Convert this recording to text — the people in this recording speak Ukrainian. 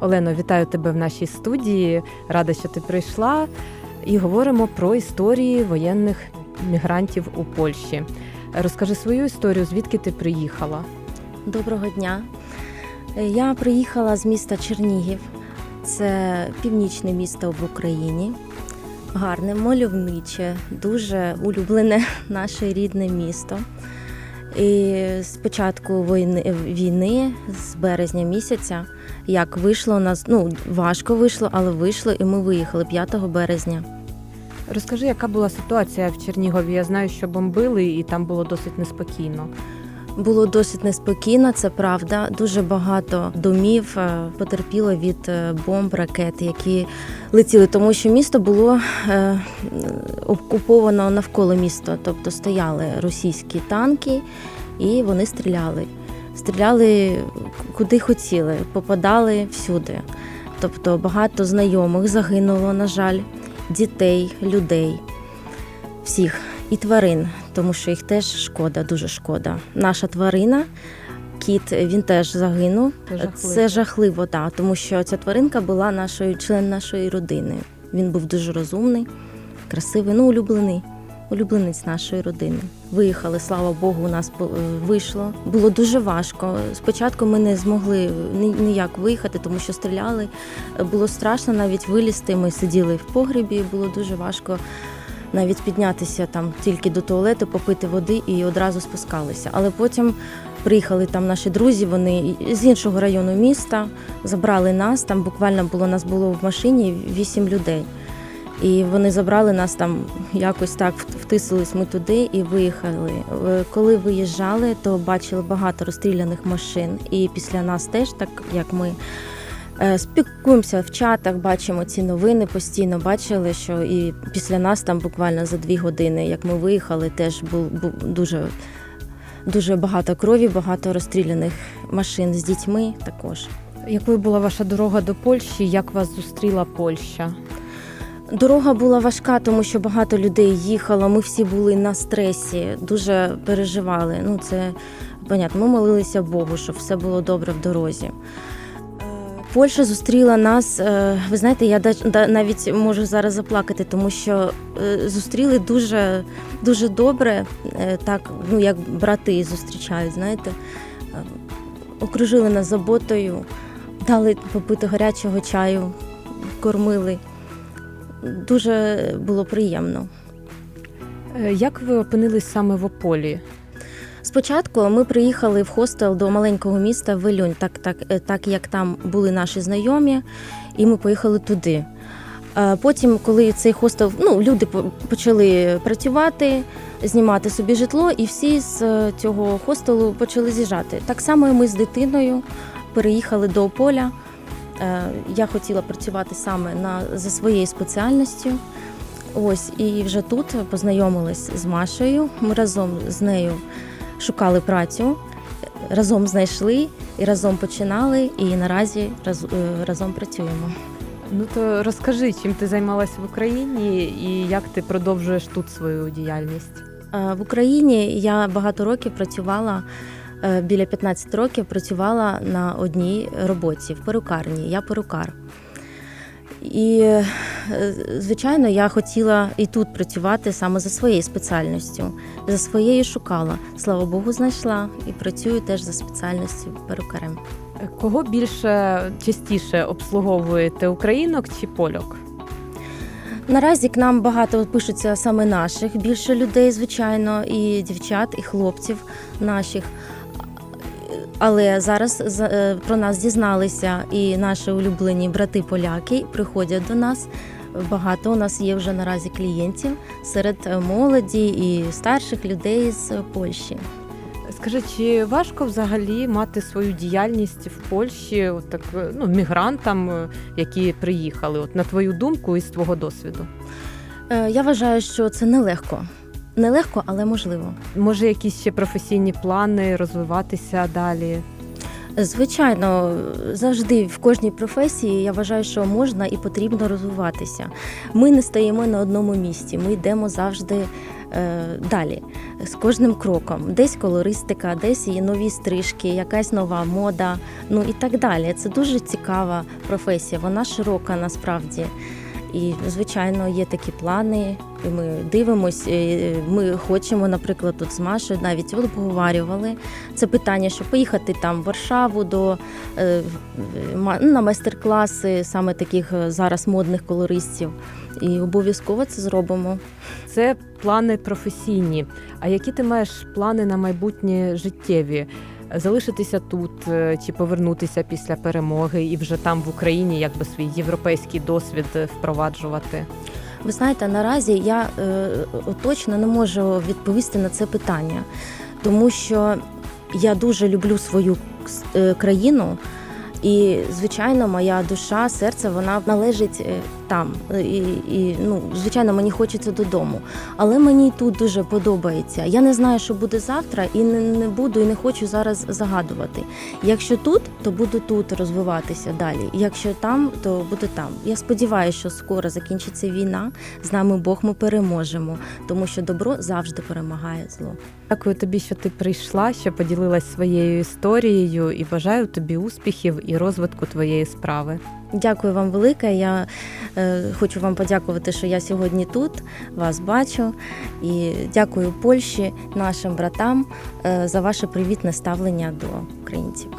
Олено, вітаю тебе в нашій студії. Рада, що ти прийшла. І говоримо про історії воєнних мігрантів у Польщі. Розкажи свою історію, звідки ти приїхала? Доброго дня. Я приїхала з міста Чернігів. Це північне місто в Україні. Гарне, мальовниче, дуже улюблене наше рідне місто. І з початку війни, війни, з березня місяця, як вийшло у нас, ну важко вийшло, але вийшло, і ми виїхали 5 березня. Розкажи, яка була ситуація в Чернігові? Я знаю, що бомбили, і там було досить неспокійно. Було досить неспокійно, це правда. Дуже багато домів е, потерпіло від е, бомб, ракет, які летіли, тому що місто було е, окуповано навколо міста, тобто стояли російські танки і вони стріляли. Стріляли куди хотіли, попадали всюди. Тобто багато знайомих загинуло, на жаль, дітей, людей, всіх і тварин, тому що їх теж шкода, дуже шкода. Наша тварина, кіт, він теж загинув. Це жахливо. Це жахливо, так, тому що ця тваринка була нашою член нашої родини. Він був дуже розумний, красивий, ну улюблений, улюбленець нашої родини. Виїхали, слава Богу, у нас е, вийшло. Було дуже важко. Спочатку ми не змогли ніяк виїхати, тому що стріляли. Було страшно навіть вилізти. Ми сиділи в погребі, було дуже важко навіть піднятися там тільки до туалету, попити води і одразу спускалися. Але потім приїхали там наші друзі, вони з іншого району міста, забрали нас. Там буквально було нас було в машині вісім людей. І вони забрали нас там якось так втисились ми туди і виїхали. Е, Коли виїжджали, то бачили багато розстріляних машин. І після нас теж, так як ми спілкуємося в чатах, бачимо ці новини постійно. Бачили, що і після нас там буквально за дві години, як ми виїхали, теж був, був дуже, дуже багато крові, багато розстріляних машин з дітьми також. Якою була ваша дорога до Польщі? Як вас зустріла Польща? Дорога була важка, тому що багато людей їхало. Ми всі були на стресі, дуже переживали. Ну це понятно. Ми молилися Богу, щоб все було добре в дорозі. Польща зустріла нас. е, Ви знаєте, я навіть можу зараз заплакати, тому що е, зустріли дуже, дуже добре, е, так ну як брати зустрічають. Знаєте, окружили нас заботою, дали попити гарячого чаю, кормили. Дуже було приємно. Як ви опинились саме в Ополі? Спочатку ми приїхали в хостел до маленького міста Велюнь, так, так, е, так як там були наші знайомі, і ми поїхали туди. Потім, коли цей хостел, ну, люди почали працювати, знімати собі житло, і всі з е, цього хостелу почали з'їжджати. Так само ми з дитиною переїхали до Ополя. Е, Я хотіла працювати саме на, за своєю спеціальністю. Ось, і вже тут познайомилась з Машею. Ми разом з нею шукали працю, разом знайшли і разом починали, і наразі раз, е, разом працюємо. Ну то розкажи, чим ти займалась в Україні і як ти продовжуєш тут свою діяльність? Е, В Україні я багато років працювала. е, Біля 15 років працювала на одній роботі в перукарні. Я перукар. І, звичайно, я хотіла і тут працювати саме за своєю спеціальністю. За своєю шукала. Слава Богу, знайшла і працюю теж за спеціальністю перукарем. Кого більше частіше обслуговуєте українок чи польок? Наразі к нам багато пишуться саме наших більше людей, звичайно, і дівчат, і хлопців наших. Але зараз за- е, про нас дізналися і наші улюблені брати-поляки приходять до нас. Багато у нас є вже наразі клієнтів серед молоді і старших людей з Польщі. Скажи, чи важко взагалі мати свою діяльність в Польщі, от так, е, ну, мігрантам, е, які приїхали? От на твою думку і з твого досвіду? Я вважаю, що це нелегко. Нелегко, але можливо. Може, якісь ще професійні плани розвиватися далі? Звичайно, завжди в кожній професії я вважаю, що можна і потрібно розвиватися. Ми не стоїмо на одному місці, ми йдемо завжди е, далі з кожним кроком. Десь колористика, десь і нові стрижки, якась нова мода, ну і так далі. Це дуже цікава професія, вона широка насправді. І, звичайно, є такі плани, і ми дивимось. е, Ми хочемо, наприклад, тут з Машею навіть обговорювали це питання, щоб поїхати там в Варшаву до е, ну, на майстер-класи саме таких е, зараз модних колористів. І обов'язково це зробимо. Це плани професійні. А які ти маєш плани на майбутнє життєві? Залишитися тут е, чи повернутися після перемоги і вже там в Україні якби свій європейський досвід е, впроваджувати? Ви знаєте, наразі я е, точно не можу відповісти на це питання, тому що я дуже люблю свою е, країну. І, звичайно, моя душа, серце, вона належить там. І, і ну, звичайно, мені хочеться додому. Але мені тут дуже подобається. Я не знаю, що буде завтра, і не, не буду, і не хочу зараз загадувати. Якщо тут, то буду тут розвиватися далі. Якщо там, то буду там. Я сподіваюся, що скоро закінчиться війна. З нами Бог ми переможемо, тому що добро завжди перемагає зло. Дякую тобі, що ти прийшла, що поділилась своєю історією, і бажаю тобі успіхів і розвитку твоєї справи. Дякую вам велике. Я е, хочу вам подякувати, що я сьогодні тут вас бачу. І дякую Польщі, нашим братам е, за ваше привітне ставлення до українців.